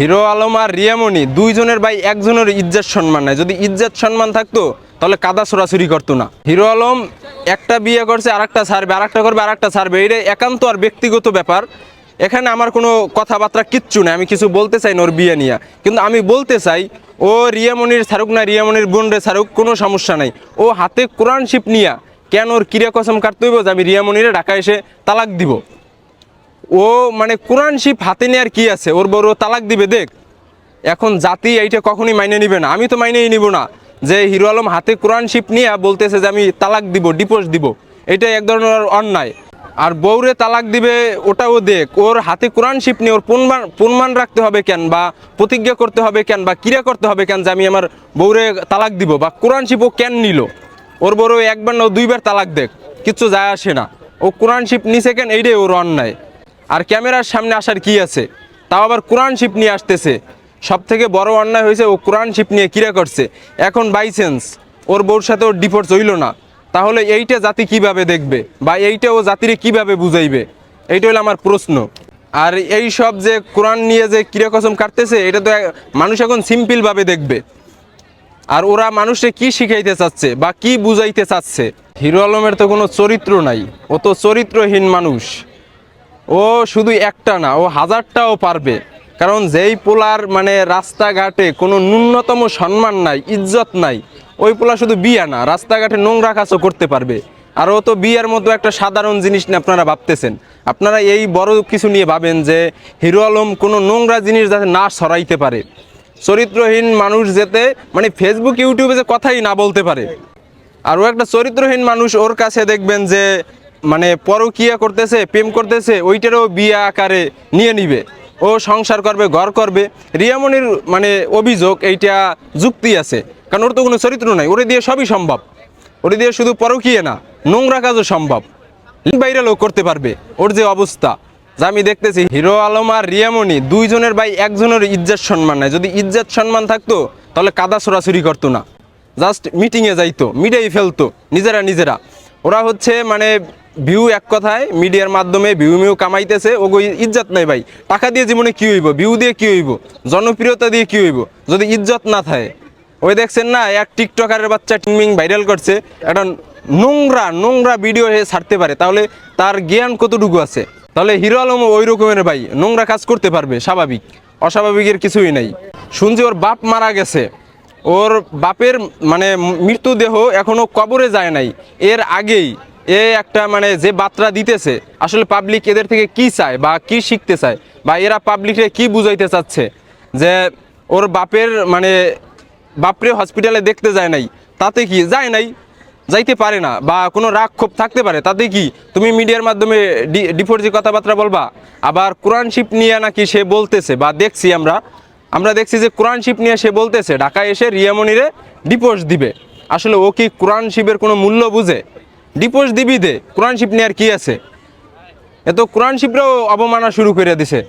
Hero Alam আর রিয়ামণি দুইজনের ভাই একজনের ইজ্জত সম্মান নাই। যদি ইজ্জত সম্মান থাকতো, তাহলে কাদা ছোড়াছুরি করতো না। হিরো আলম একটা বিয়ে করছে, আরেকটা ছাড়বে, আরেকটা করবে, আরেকটা ছাড়বে। এটা একান্ত আর ব্যক্তিগত ব্যাপার। এখানে আমার কোনো কথাবার্তা কিচ্ছু নেই। আমি কিছু বলতে চাই না ওর বিয়ে নিয়ে। কিন্তু আমি বলতে চাই, ও রিয়ামণির ছাড়ুক না রিয়ামণির বোন রে ছাড়ুক, কোনো সমস্যা নাই। ও হাতে কোরআন শিপ নিয়া কেন ওর কিরা কসম কাটতে হইব যে আমি রিয়ামণিরে ঢাকা এসে তালাক দিব? ও মানে কোরআন শিপ হাতে নেওয়ার কি আছে? ওর বড় তালাক দিবে, দেখ। এখন জাতি এইটা কখনই মাইনে নিবে না। আমি তো মাইনেই নিব না যে হিরো আলম হাতে কোরআন শিপ নিয়ে বলতেছে যে আমি তালাক দিব, ডিপোজ দিব। এটা এক ধরনের অন্যায়। আর বউরে তালাক দিবে, ওটাও দেখ। ওর হাতে কোরআন শিপ নিয়ে ওর প্রমাণ প্রমাণ রাখতে হবে কেন? বা প্রতিজ্ঞা করতে হবে কেন? বা ক্রিয়া করতে হবে কেন যে আমি আমার বউরে তালাক দিব? বা কোরআন শিপ ও কেন নিল? ওর বড় একবার না দুইবার তালাক দেখ। কিচ্ছু যায় আসে না। ও কোরআন শিপ নিছে কেন? এইটাই ওর অন্যায়। আর ক্যামেরার সামনে আসার কি আছে? তাও আবার কোরআন শিপ নিয়ে আসতেছে। সব থেকে বড় অন্যায় হয়েছে ও কোরআন শিপ নিয়ে কিরা করছে? এখন বাই চান্স ওর বউর সাথে ওর ডিভোর্স হইল না। তাহলে এইটা জাতি কীভাবে দেখবে? বা এইটা ও জাতিরে কীভাবে বুঝাইবে? এইটা হলো আমার প্রশ্ন। আর এই সব যে কোরআন নিয়ে যে কিরা কসম কাটতেছে, এটা তো মানুষ এখন সিম্পলভাবে দেখবে। আর ওরা মানুষে কি শিখাইতে চাচ্ছে বা কি বুঝাইতে চাচ্ছে? হিরো আলমের তো কোনো চরিত্র নাই। ও তো চরিত্রহীন মানুষ। ও শুধু একটা না, ও হাজারটাও পারবে। কারণ যেই পোলার মানে রাস্তাঘাটে কোনো ন্যূনতম সম্মান নাই, ইজ্জত নাই, ওই পোলা শুধু বিয়া না, রাস্তাঘাটে নোংরা কাজও করতে পারবে। আর ও তো বিয়ার মতো একটা সাধারণ জিনিস নিয়ে আপনারা ভাবতেছেন। আপনারা এই বড় কিছু নিয়ে ভাবেন যে হিরো আলম কোনো নোংরা জিনিস যাতে না সরাইতে পারে। চরিত্রহীন মানুষ যেতে মানে ফেসবুক ইউটিউবে যে কথাই না বলতে পারে। আর ও একটা চরিত্রহীন মানুষ, ওর কাছে দেখবেন যে মানে পরকিয়া করতেছে, প্রেম করতেছে, ওইটারও বিয়ে আকারে নিয়ে নিবে। ও সংসার করবে, ঘর করবে। রিয়ামনির মানে অভিযোগ এইটা যুক্তি আছে। কারণ ওর তো কোনো চরিত্র নাই। ওরে দিয়ে সবই সম্ভব। ওরে দিয়ে শুধু পরকিয়ে না, নোংরা কাজও সম্ভব। বাইরেও করতে পারবে। ওর যে অবস্থা। যা আমি দেখতেছি, হিরো আলম আর রিয়ামণি দুইজনের ভাই একজনের ইজ্জত সম্মান নাই। যদি ইজ্জত সম্মান থাকতো, তাহলে কাদা ছোড়াছুরি করতো না। জাস্ট মিটিংয়ে যাইতো, মিটাই ফেলতো, নিজেরা নিজেরা। ওরা হচ্ছে মানে ভিউ এক কথায়, মিডিয়ার মাধ্যমে ভিউ মিউ কামাইতেছে, ওগো ইজ্জত নাই ভাই। টাকা দিয়ে জীবনে কি হইব? ভিউ দিয়ে কি হইব? জনপ্রিয়তা দিয়ে কি হইব? যদি ইজ্জত না থাকে। ওই দেখছেন না, এক টিকটকারের বাচ্চা টিমিং ভাইরাল করছে, একটা নোংরা নোংরা ভিডিও ছাড়তে পারে। তাহলে তার জ্ঞান কতটুকু আছে? তাহলে হিরো আলম ওই রকমের ভাই, নোংরা কাজ করতে পারবে, স্বাভাবিক। অস্বাভাবিকের কিছুই নাই। শুনছি ওর বাপ মারা গেছে। ওর বাপের মানে মৃতদেহ এখনও কবরে যায় নাই। এর আগেই এ একটা মানে যে বার্তা দিতেছে, আসলে পাবলিক এদের থেকে কি চায় বা কি শিখতে চায় বা এরা পাবলিকে কি বুঝাইতে চাচ্ছে? যে ওর বাপের মানে বাপরে হসপিটালে দেখতে যায় নাই, তাতে কি? যায় নাই, যাইতে পারে না বা কোনো রাগ ক্ষোভ থাকতে পারে, তাতে কি? তুমি মিডিয়ার মাধ্যমে ডিফোর্সি কথাবার্তা বলবা? আবার কোরআন শিপ নিয়ে নাকি সে বলতেছে বা দেখছি আমরা আমরা দেখছি যে কোরআন শিপ নিয়ে সে বলতেছে, ঢাকায় এসে রিয়ামণিরে ডিপোর্স দিবে। আসলে ও কি কোরআন শিপের কোনো মূল্য বুঝে? ডিপোর্স দিবি দে, কোরআন শিপ নিয়ে আর কি আছে? এত কোরআন শিপরাও অবমাননা শুরু করে দিছে।